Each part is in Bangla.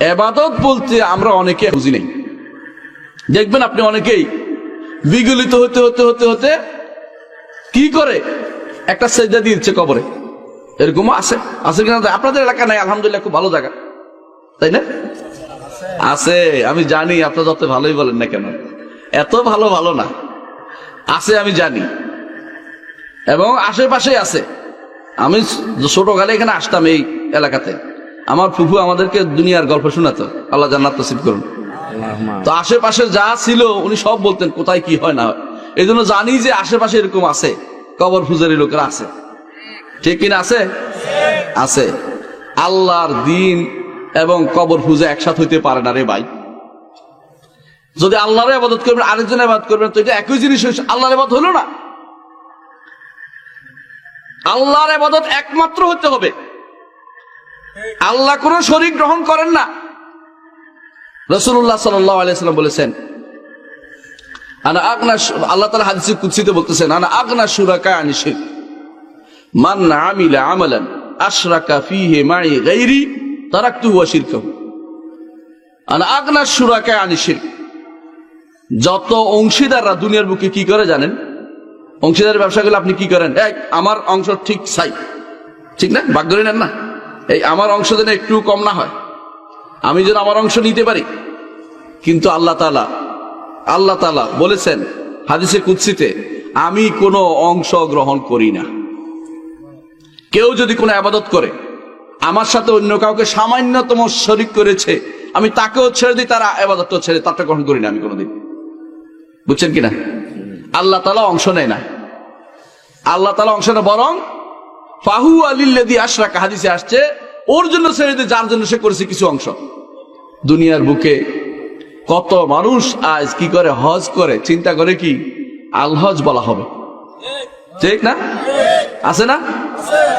এবাদত বলতে আমরা অনেকে বুঝি নেই। দেখবেন আপনি অনেকেই বিগলিত হতে হতে হতে হতে কি করে? একটা সেজদা দিচ্ছে কবরে। এরকমও আছে। আছে কিনা আপনাদের এলাকা নাই, আলহামদুলিল্লাহ, খুব ভালো জায়গা। তাই না? আছে। আমি জানি, আপনার যত ভালোই বলেন না কেন। এত ভালো ভালো না। আছে, আমি জানি। এবং আশেপাশে আছে। আমি ছোটকালে এখানে আসতাম এই এলাকাতে। আমার ফুফু আমাদেরকে দুনিয়ার গল্প শোনাতো। আল্লাহ জান্নাত নসিব করুন। তো আশেপাশে যা ছিল উনি সব বলতেন কোথায় কি হয় না হয়। এই জন্য জানি যে আশেপাশে এরকম আছে কবর ফুজারি লোকেরা আছে। ঠিক কিনা আছে? আছে। আল্লাহর দিন এবং কবর পূজা একসাথে হইতে পারে না রে ভাই। যদি আল্লাহর আবাদত করবেন আরেকজন আবাদ করবেন তো এটা একই জিনিস হয়েছে আল্লাহর আবাদ হলো না। আল্লাহর আবাদত একমাত্র হতে হবে। আল্লাহ কোনো শরীর গ্রহণ করেন না। রসুল্লাহ সাল্লাম বলেছেন আল্লাহ তালা কুৎসিতে বলতেছেন মান আনি যত অংশীদাররা দুনিয়ার বুকে কি করে জানেন? অংশীদারের ব্যবসা করলে আপনি কি করেন? এক, আমার অংশ ঠিক সাই। ঠিক না? ভাগ ধরে নেন না? এই আমার অংশ যেন একটু কম না হয়। আমি যেন আমার অংশ নিতে পারি। কিন্তু আল্লাহ তালা আল্লাহ তালা বলেছেন হাদিসে কুৎসিতে আমি কোনো অংশ গ্রহণ করি না। কেউ যদি কোনো আবাদত করে, আমার সাথে অন্য কাউকে সামান্যতম শরিক করেছে, আমি তাকেও ছেড়ে দিই, তারা আবাদত ছেড়ে, তারটা গ্রহণ করি না আমি কোনোদিন। বুঝছেন কিনা? আল্লাহ তালা অংশ নেয় না। আল্লাহ তালা অংশ নেয় বরং ফাহু আলিল্লাদি আশরাক, হাদিসে আসছে, ওর জন্য দিয়ে যার জন্য সে করেছে কিছু অংশ। দুনিয়ার বুকে কত মানুষ আজ কি করে হজ করে, চিন্তা করে কি আল আলহজ বলা হবে। ঠিক না? আছে না?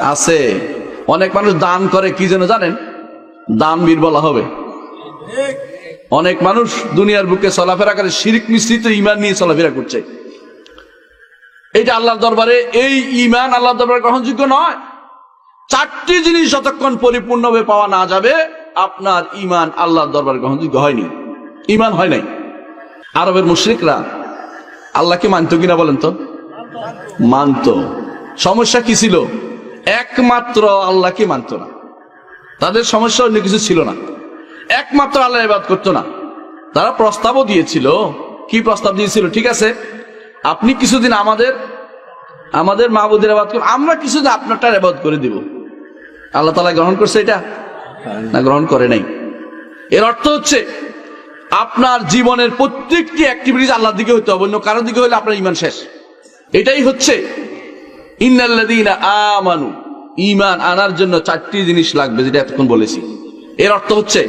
আছে। অনেক মানুষ দান করে, কি যেন জানেন? দানবীর বলা হবে। অনেক মানুষ দুনিয়ার বুকে চলাফেরা করে, শিরিক মিশ্রিত ইমান নিয়ে চলাফেরা করছে। এটা আল্লাহর দরবারে, এই ইমান আল্লাহর দরবারে গ্রহণযোগ্য নয়। চারটি জিনিস যতক্ষণ পরিপূর্ণভাবে পাওয়া না যাবে, আপনার ইমান আল্লাহর দরবারে গ্রহণযোগ্য হয়নি। ইমান হয় নাই। আরবের মুশ্রিকরা আল্লাহকে মানত কিনা বলেন তো? মানত। সমস্যা কি ছিল? একমাত্র আল্লাহকে মানত না। তাদের সমস্যা অন্য কিছু ছিল না। একমাত্র আল্লাহ ইবাদ করতো না। তারা প্রস্তাবও দিয়েছিল। কি প্রস্তাব দিয়েছিল? ঠিক আছে। আপনি কিছুদিন আমাদের আমাদের মাহবুদের আবাদ করুন। আমরা কিছুদিন আপনারটার আবাদ করে দিব। আল্লাহ তালা গ্রহণ করছে এটা? না, গ্রহণ করে নাই। এর অর্থ হচ্ছে, আপনার জীবনের প্রত্যেকটি অ্যাক্টিভিটিস আল্লাহর দিকে হইতে হবে অন্য কারোর দিকে হলে আপনার ইমান শেষ। এটাই হচ্ছে আমানু ইমান আনার জন্য চারটি জিনিস লাগবে যেটা এতক্ষণ বলেছি। এর অর্থ হচ্ছে,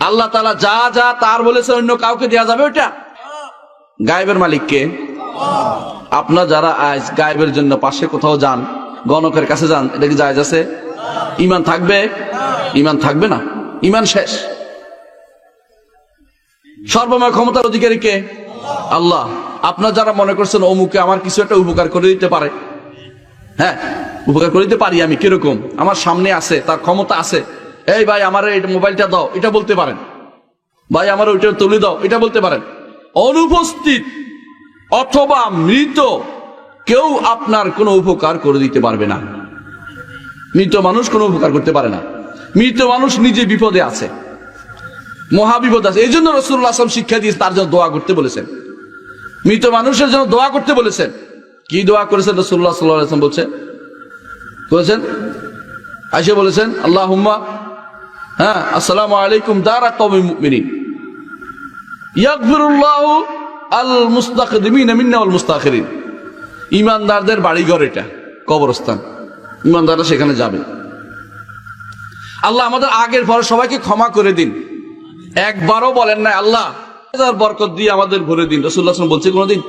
আল্লাহ তালা যা যা তার বলেছে অন্য কাউকে দেওয়া যাবে ওটা গায়েবের মালিককে আপনার যারা আজ গায়েবের জন্য পাশে কোথাও যান, গণকের কাছে যান, এটা কি জায়জ আছে? ইমান থাকবে? ইমান থাকবে না। ইমান শেষ। সর্বময় ক্ষমতার অধিকারী কে? আল্লাহ। আপনার যারা মনে করছেন অমুকে আমার কিছু একটা উপকার করে দিতে পারে। হ্যাঁ উপকার করে দিতে পারি আমি, কীরকম? আমার সামনে আছে, তার ক্ষমতা আছে। এই ভাই, আমার এই মোবাইলটা দাও, এটা বলতে পারেন। ভাই, আমার ওইটা তুলে দাও, এটা বলতে পারেন। অনুপস্থিত অথবা মৃত, কেউ আপনার কোনো উপকার করে দিতে পারবে না। মৃত মানুষ কোনো উপকার করতে পারে না। মৃত মানুষ নিজে বিপদে আছে। মহাবিপদ আছে। এই জন্য রসুল্লাহ আসলাম শিক্ষা দিয়ে তার জন্য দোয়া করতে বলেছেন। মৃত মানুষের জন্য দোয়া করতে বলেছেন। কি দোয়া করেছেন রসুল্লাহ সাল্লাহ আসলাম বলছেন বলেছেন? আইসে বলেছেন আল্লাহ হুম্মা হ্যাঁ আসসালামু আলাইকুম দারা কওমি মুমিনিন ইয়াগফিরুল্লাহ আল মুস্তাকদিমিন মিন্না ওয়াল মুস্তাখিরিন ইমানদারদের বাড়িঘর এটা, কবরস্থান। ইমানদাররা সেখানে যাবে। আল্লাহ আমাদের আগের পরে সবাইকে ক্ষমা করে দিন। একবারও বলেন না আল্লাহ বরকত দিয়ে আমাদের ভরে দিন। রসুল্লাহ বলছে কোনোদিন,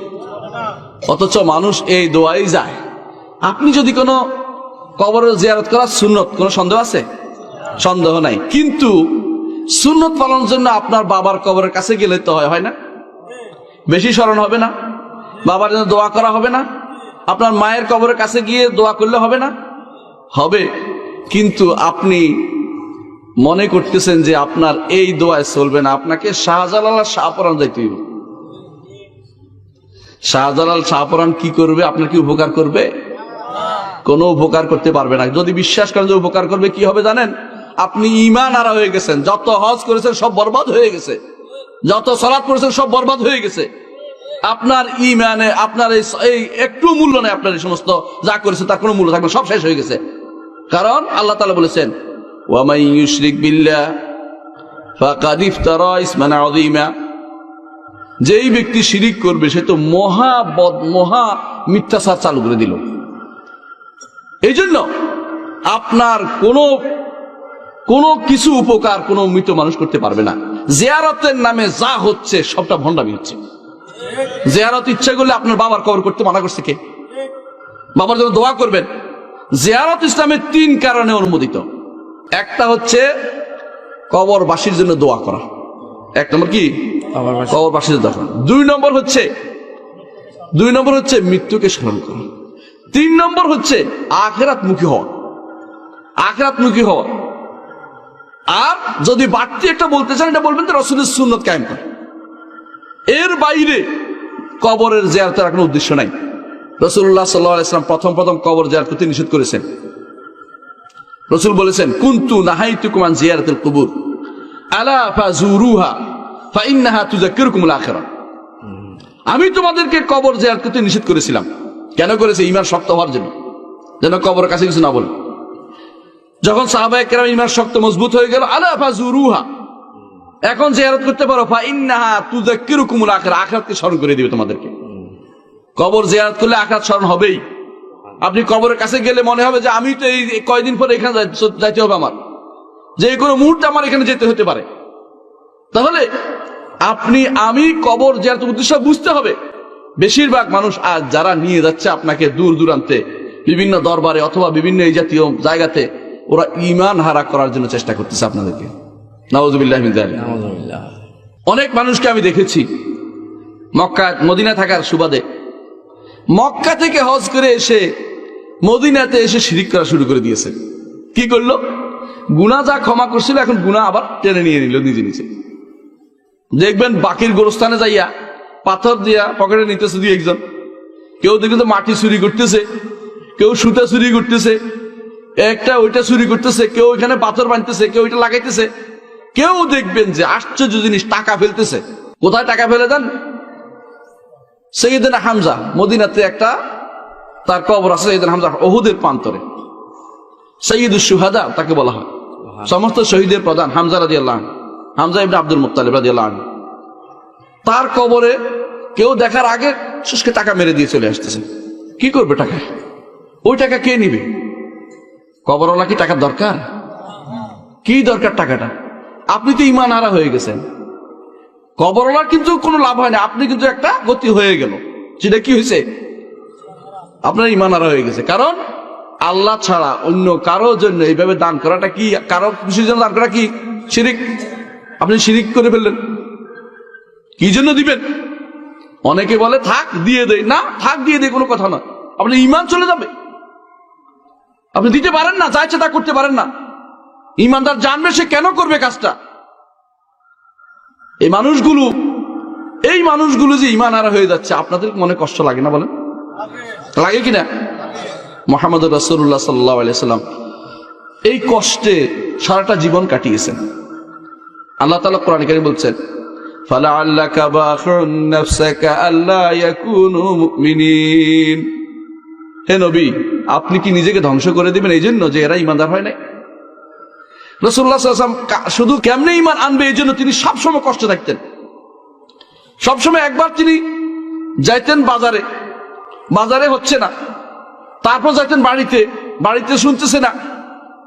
অথচ মানুষ এই দোয়াই যায়। আপনি যদি কোনো কবরের জিয়ারত করা সুন্নত, কোনো সন্দেহ আছে? সন্দেহ নাই। কিন্তু সুন্নত পালনের জন্য আপনার বাবার কবরের কাছে গেলে তো হয় হয় না? বেশি স্মরণ হবে না? বাবার জন্য দোয়া করা হবে না? আপনার মায়ের কবরের কাছে গিয়ে দোয়া করলে হবে না? হবে। কিন্তু আপনি মনে করতেছেন যে আপনার এই দোয়ায় চলবে না। আপনাকে শাহজালাল আর শাহপরান যাইতে হইব। শাহজালাল শাহপরান কি করবে? আপনার কি উপকার করবে? কোনো উপকার করতে পারবে না। যদি বিশ্বাস করেন যে উপকার করবে, কি হবে জানেন? আপনি ইমান আরা হয়ে গেছেন। যত হজ করেছেন সব বরবাদ হয়ে গেছে। যত সলাৎ করেছেন সব বরবাদ হয়ে গেছে। আপনার ইমানে আপনার এই একটু মূল্য নেই আপনার এই সমস্ত যা করেছে তার কোনো মূল্য থাকবে সব শেষ হয়ে গেছে। কারণ আল্লাহ তালা বলেছেন, ওয়ামাই আযীমা। যেই ব্যক্তি শিরিক করবে, সে তো মহা বদ, মহা মিথ্যাচার চালু করে দিল। এই জন্য আপনার কোনো কোনো কিছু উপকার কোনো মৃত মানুষ করতে পারবে না। জিয়ারতের নামে যা হচ্ছে সবটা ভণ্ডামি হচ্ছে। জিয়ারত ইচ্ছা করলে আপনার বাবার কবর করতে মানা করছে কে? বাবার জন্য দোয়া করবেন। জিয়ারত ইসলামের তিন কারণে অনুমোদিত। একটা হচ্ছে কবরবাসীর জন্য দোয়া করা। এক নম্বর কি? কবরবাসীর জন্য দোয়া করা। দুই নম্বর হচ্ছে দুই নম্বর হচ্ছে মৃত্যুকে স্মরণ করা। তিন নম্বর হচ্ছে আখেরাত মুখী হওয়া। আখেরাত মুখী হওয়া। আর যদি বাড়তি একটা বলতে চান, এটা বলবেন যে রসুলের সুন্নত কায়েম করা এর বাইরে কবরের জিয়ারতের কোনো উদ্দেশ্য নাই। রসুল্লাহ সাল্লাহ ইসলাম প্রথম প্রথম কবর জিয়ার করতে নিষেধ করেছেন। রসুল বলেছেন, কুন্তু নাহাইতু কুমান জিয়ারতুল কুবুর। আলা ফাজুরুহা ফাইন্নাহা তুযাক্কিরুকুমুল আখিরাহ. আমি তোমাদেরকে কবর জিয়ারত করতে নিষেধ করেছিলাম। কেন করেছে? ইমান শক্ত হওয়ার জন্য। যেন কবরের কাছে কিছু না বলে। যখন সাহাবায়ে কেরাম ইমান শক্ত মজবুত হয়ে গেল, আলা ফাজুরুহা এখন জিয়ারত করতে পারো ফা ইন্নাহা তুযাক্কিরুকুমুল স্মরণ করে দিবে তোমাদেরকে। কবর জিয়ারত করলে আখিরাত স্মরণ হবেই। আপনি কবরের কাছে গেলে মনে হবে যে, আমি তো এই কয়দিন পরে এখানে যাইতে হবে আমার। যে কোনো মুহূর্তে আমার এখানে যেতে হতে পারে। তাহলে আপনি, আমি কবর জিয়ারত উদ্দেশ্য বুঝতে হবে। বেশিরভাগ মানুষ আজ যারা নিয়ে যাচ্ছে আপনাকে দূর দূরান্তে, বিভিন্ন দরবারে অথবা বিভিন্ন এই জাতীয় জায়গাতে ওরা ইমান হারা করার জন্য চেষ্টা করতেছে আপনাদেরকে। নওয়াজুবিল্লাহ। অনেক মানুষকে আমি দেখেছি মক্কা মদিনা থাকার সুবাদে। মক্কা থেকে হজ করে এসে মদিনাতে এসে শিরিক করা শুরু করে দিয়েছে। কি করল? গুণা যা ক্ষমা করছিল এখন গুণা আবার টেনে নিয়ে নিল নিজে নিজে। দেখবেন বাকির গোরস্থানে যাইয়া পাথর দিয়া পকেটে নিতেছে দুই একজন। কেউ দেখবেন তো মাটি চুরি করতেছে কেউ সুতা চুরি করতেছে। একটা ওইটা চুরি করতেছে কেউ ওইখানে পাথর বানতেছে কেউ ওইটা লাগাইতেছে। কেউ দেখবেন যে আশ্চর্য জিনিস টাকা ফেলতেছে। কোথায় টাকা ফেলে দেন? সৈয়দিন হামজা মদিনাতে একটা তার কবর আছে সৈয়দিন হামজা ওহুদের প্রান্তরে। সৈয়দ সুহাদা তাকে বলা হয়। সমস্ত শহীদের প্রধান হামজা রাজি আল্লাহ হামজা ইবনে আব্দুল মুত্তালিব রাজি আল্লাহ তার কবরে কেউ দেখার আগে শুষ্কে টাকা মেরে দিয়ে চলে আসতেছে। কি করবে টাকা ওই টাকা কে নিবে? কবরওয়ালা কি টাকার দরকার? কি দরকার টাকাটা? আপনি তো ইমান হারা হয়ে গেছেন। কবরওয়ালার কিন্তু কোনো লাভ হয় না, আপনি কিন্তু একটা গতি হয়ে গেল। সেটা কি হয়েছে? আপনার ইমান হারা হয়ে গেছে। কারণ আল্লাহ ছাড়া অন্য কারোর জন্য এইভাবে দান করাটা কি, কারও খুশির জন্য দান করা কি শিরিক? আপনি শিরিক করে ফেললেন। কি জন্য দিবেন? অনেকে বলে, থাক, দিয়ে দেয় না, থাক, দিয়ে দেয় কোনো কথা না আপনি ইমান চলে যাবে। আপনি দিতে পারেন না চাইছে তা করতে পারেন না। ইমানদার জানবে সে কেন করবে কাজটা। এই মানুষগুলো এই মানুষগুলো যে ইমান আর হয়ে যাচ্ছে, আপনাদের মনে কষ্ট লাগে না বলেন? লাগে কিনা মোহাম্মদ রাসুল্লাহ সাল্লাম এই কষ্টে সারাটা জীবন কাটিয়েছেন। আল্লাহ তালা কোরআন কারি বলছেন ফালা আল্লাহ কাবা আল্লাহ হে নবী, আপনি কি নিজেকে ধ্বংস করে দিবেন এই জন্য যে এরা ইমানদার হয় নাই? রসুল্লাহ সাল্লাম শুধু কেমনে ইমান আনবে এই জন্য তিনি সবসময় কষ্ট থাকতেন। সবসময় একবার তিনি যাইতেন বাজারে। বাজারে হচ্ছে না। তারপর যাইতেন বাড়িতে। বাড়িতে শুনতেছে না।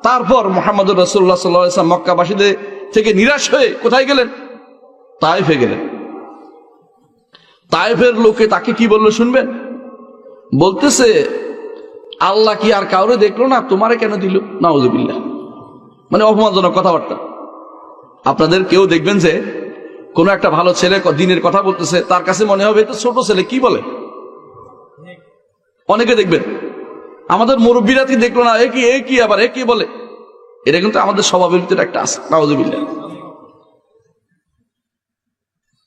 তারপর মোহাম্মদ রসুল্লাহ সাল্লাম মক্কাবাসীদের থেকে নিরাশ হয়ে কোথায় গেলেন? তাইফে গেলেন। তাইফের লোকে তাকে কি বলল শুনবেন? বলতেছে আল্লাহ কি আর কাউরে দেখল না? তোমারে কেন দিল? নাউজুবিল্লাহ। মানে অপমানজনক কথাবার্তা। আপনাদের কেউ দেখবেন যে কোনো একটা ভালো ছেলে দিনের কথা বলতেছে, তার কাছে মনে হবে তো ছোট ছেলে, কি বলে? অনেকে দেখবেন। আমাদের মুরব্বীরা কি দেখল না? এ কি এ কি আবার, এ কি বলে? এটা কিন্তু আমাদের স্বভাবের ভিতরে একটা আছে নাওজবিল্লা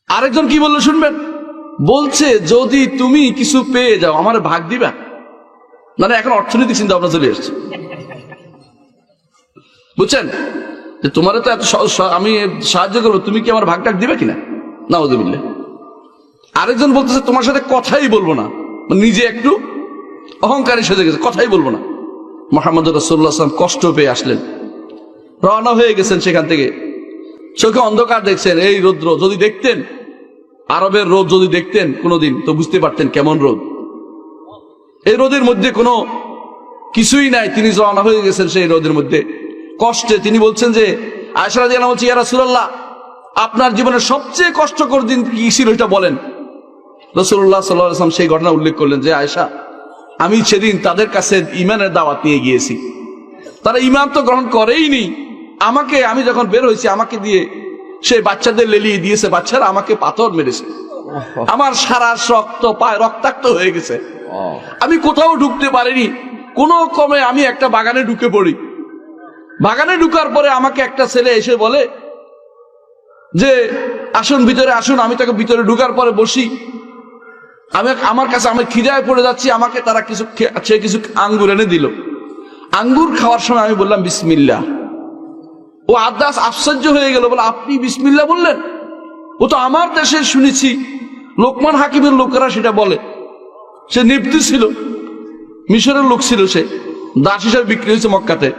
আরেকজন কি বলল শুনবেন? বলছে, যদি তুমি কিছু পেয়ে যাও, আমার ভাগ দিবা? মানে এখন অর্থনৈতিক চিন্তা ভাবনা চলে এসছে। বুঝছেন? যে তোমার তো এত আমি সাহায্য করব, তুমি কি আমার ভাগটাক দিবে কিনা? নাওজবিল্লা আরেকজন বলতেছে, তোমার সাথে কথাই বলব না। মানে নিজে একটু অহংকারী সেজে গেছে, কথাই বলব না। মোহাম্মদ রসুল্লাহাম কষ্ট পেয়ে আসলেন। রওনা হয়ে গেছেন সেখান থেকে। চোখে অন্ধকার দেখছেন, এই রৌদ্র যদি দেখতেন, আরবের রোদ যদি দেখতেন কোনোদিন, তো বুঝতে পারতেন কেমন রোদ। এই রোদের মধ্যে কোনো কিছুই নাই তিনি রওনা হয়ে গেছেন সেই রোদের মধ্যে। কষ্টে তিনি বলছেন যে আয়সারা জানা বলছি ইয়া রাসূলুল্লাহ আপনার জীবনের সবচেয়ে কষ্টকর দিন কি ছিল এটা বলেন। রসুল্লাহ সাল্লাম সেই ঘটনা উল্লেখ করলেন যে আয়সা আমি সেদিন তাদের কাছে ইমানের দাওয়াত নিয়ে গিয়েছি। তারা ইমান তো গ্রহণ করেইনি। আমাকে আমি যখন বের হয়েছি আমাকে দিয়ে সে বাচ্চাদের লেলিয়ে দিয়েছে বাচ্চারা আমাকে পাথর মেরেছে। আমার সারা রক্ত পায় রক্তাক্ত হয়ে গেছে। আমি কোথাও ঢুকতে পারিনি। কোনো কমে আমি একটা বাগানে ঢুকে পড়ি। বাগানে ঢুকার পরে আমাকে একটা ছেলে এসে বলে যে, আসুন ভিতরে, আসুন, আমি তাকে ভিতরে ঢুকার পরে বসি। আমি, আমার কাছে আমি খিদায় পড়ে যাচ্ছি, আমাকে তারা কিছু সে কিছু আঙ্গুর এনে দিল। আঙ্গুর খাওয়ার সময় আমি বললাম বিসমিল্লা ও আদাস আশ্চর্য হয়ে গেল, বলে, আপনি বিসমিল্লা বললেন? ও তো আমার দেশে শুনেছি, লোকমান হাকিমের লোকেরা সেটা বলে। সে নিপ্তি ছিল। মিশরের লোক ছিল সে। দাস হিসাবে বিক্রি হয়েছে মক্কাতে।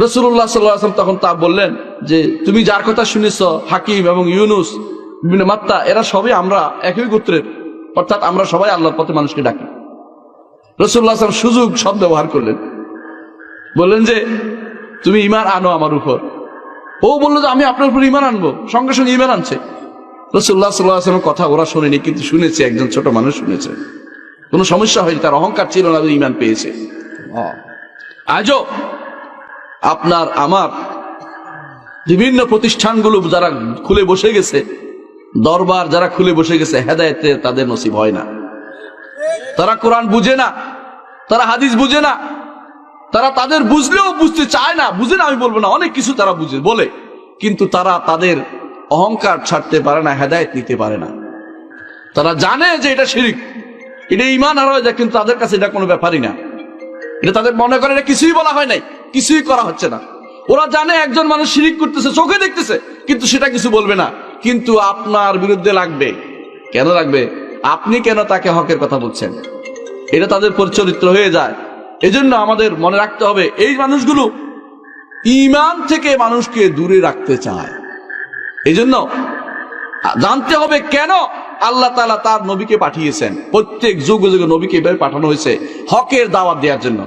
রসুল্লাহ সাল্লাম তখন তা বললেন যে, তুমি যার কথা শুনেছ, হাকিম এবং ইউনুস বিভিন্ন মাত্তা, এরা সবই আমরা, একই গোত্রের। অর্থাৎ আমরা সবাই আল্লাহর পথে মানুষকে ডাকি। রসুল্লাহ আসলাম সুযোগ সব ব্যবহার করলেন। বললেন যে, তুমি ইমান আনো আমার উপর। ও বলল যে, আমি আপনার উপর ইমান আনব। সঙ্গে সঙ্গে ইমান আনছে। রসুল্লাহ সাল্লাহ আসলামের কথা ওরা শোনেনি, কিন্তু শুনেছে, একজন ছোট মানুষ শুনেছে। কোনো সমস্যা হয়নি, তার অহংকার ছিল না, ইমান পেয়েছে। আজও আপনার, আমার বিভিন্ন প্রতিষ্ঠানগুলো যারা খুলে বসে গেছে, দরবার যারা খুলে বসে গেছে, হেদায়তে তাদের নসিব হয় না। তারা কোরআন বুঝে না, তারা হাদিস বুঝে না, তারা তাদের বুঝলেও বুঝতে চায় না, বুঝে না, আমি বলব না, অনেক কিছু তারা বুঝে, বলে। কিন্তু তারা তাদের অহংকার ছাড়তে পারে না, হেদায়ত নিতে পারে না। তারা জানে যে এটা শিরিক। এটা ইমান হয়ে যায় কিন্তু তাদের কাছে এটা কোনো ব্যাপারই না। এটা তাদের মনে করে, এটা কিছুই বলা হয় নাই, কিছুই করা হচ্ছে না। ওরা জানে একজন মানুষ শিরিক করতেছে, চোখে দেখতেছে, কিন্তু সেটা কিছু বলবে না। কিন্তু আপনার বিরুদ্ধে লাগবে। কেন লাগবে? আপনি কেন তাকে হকের কথা বলছেন? এটা তাদের পরিচরিত্র হয়ে যায়। এজন্য আমাদের মনে রাখতে হবে, এই মানুষগুলো ইমান থেকে মানুষকে দূরে রাখতে চায়। এই জন্য জানতে হবে কেন আল্লাহ তালা তার নবীকে পাঠিয়েছেন। প্রত্যেক যুগ যুগে নবীকে এভাবে পাঠানো হয়েছে হকের দাওয়াত দেওয়ার জন্য।